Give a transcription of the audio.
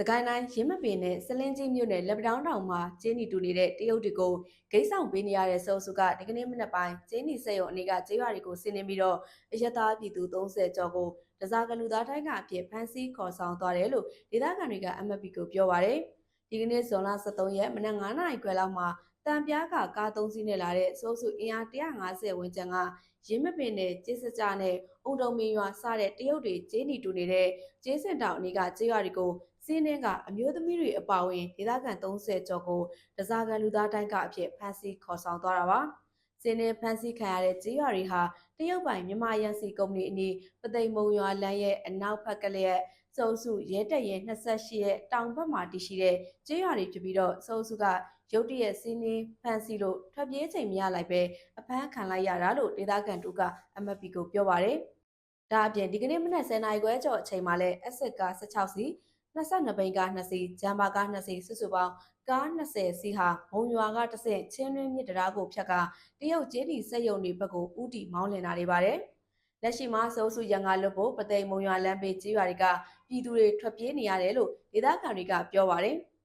စကိုင်းတိုင်းရင်းမပင်နဲ့စလင်းကြီးမြို့နယ်လက်ပတောင်းတောင်မှာကျင်းနီတူနေတဲ့တရုတ်တွေကိုဂိတ်ဆောင်ပေးနေရတဲ့စိုးစုကဒီကနေ့မနက်ပိုင်းကျင်းနီဆက်ရုံအနေကကျေးရွာတွေကိုဆင်းနေပြီးတော့အယက်သားပြည်သူ30ကျော်ကိုတစားကလူသားတိုင်းကအဖြစ်ဖမ်းဆီးခေါ်ဆောင်သွားတယ်လို့ဒေသခံတွေက MFP ကိုပြောပါရယ် ဒီကနေ့ဇွန်လ23ရက်မနက်9:00နာရီခွဲလောက်မှာတံပြားကကား၃စီးနဲ့လာတဲ့စိုးစုအင်အား150ဝန်းကျင်ကရင်းမပင်နဲ့ကျေးစကြနဲ့အုံတုံမင်းရွာစတဲ့တရုတ်တွေကျင်းနီတူနေတဲ့ကျေးစင်တောင်အနီကကျေးရွာတွေကိုစင်းနှင်းကအမျိုးသမီးတွေအပါအဝင်ဒေသခံ30ကျော်ကိုတစားကန်လူသားတိုင်းကအဖြစ်ဖမ်းဆီးခေါ်ဆောင်သွားတာပါ။ စင်းနှင်းဖမ်းဆီးခံရတဲ့ကြေးရွာတွေဟာတရုတ်ပိုင်မြန်မာရန်စီကုမ္ပဏီအနီးပသိမ်မုံရွာလမ်းရဲ့အနောက်ဘက်ကလျက်စုံစုရဲတက်ရဲ28ရဲ့တောင်ဘက်မှာတည်ရှိတဲ့ကြေးရွာတွေဖြစ်ပြီးတော့စုံစုကရုတ်တရက်စင်းနှင်းဖမ်းဆီးလို့ထွက်ပြေးချိန်မရလိုက်ပဲအဖမ်းခံလိုက်ရတာလို့ဒေသခံတို့က MFP ကိုပြောပါရယ်။ဒါအပြင်ဒီကနေ့မနက်10:00နာရီခွဲကျော်အချိန်မှာလဲအဆက်က16စီ 22ဘိန်းကား2စီဂျမ်ဘာကား2စီစုစုပေါင်းကား20စီဟာမုံရွာကတစ်ဆင့်ချင်းတွင်းမြစ်တရားကိုဖြတ်ကတရုတ်ကျေးတီစက်ယုံတွေဘက်ကိုဥတီမောင်းလည်လာနေပါတယ်။လက်ရှိမှာစိုးစုရန်ကလွတ်ဖို့ပသိမ်မုံရွာလမ်းဘေးကျေးရွာတွေကပြည်သူတွေထွက်ပြေးနေရတယ်လို့ဒေသခံတွေကပြောပါတယ်။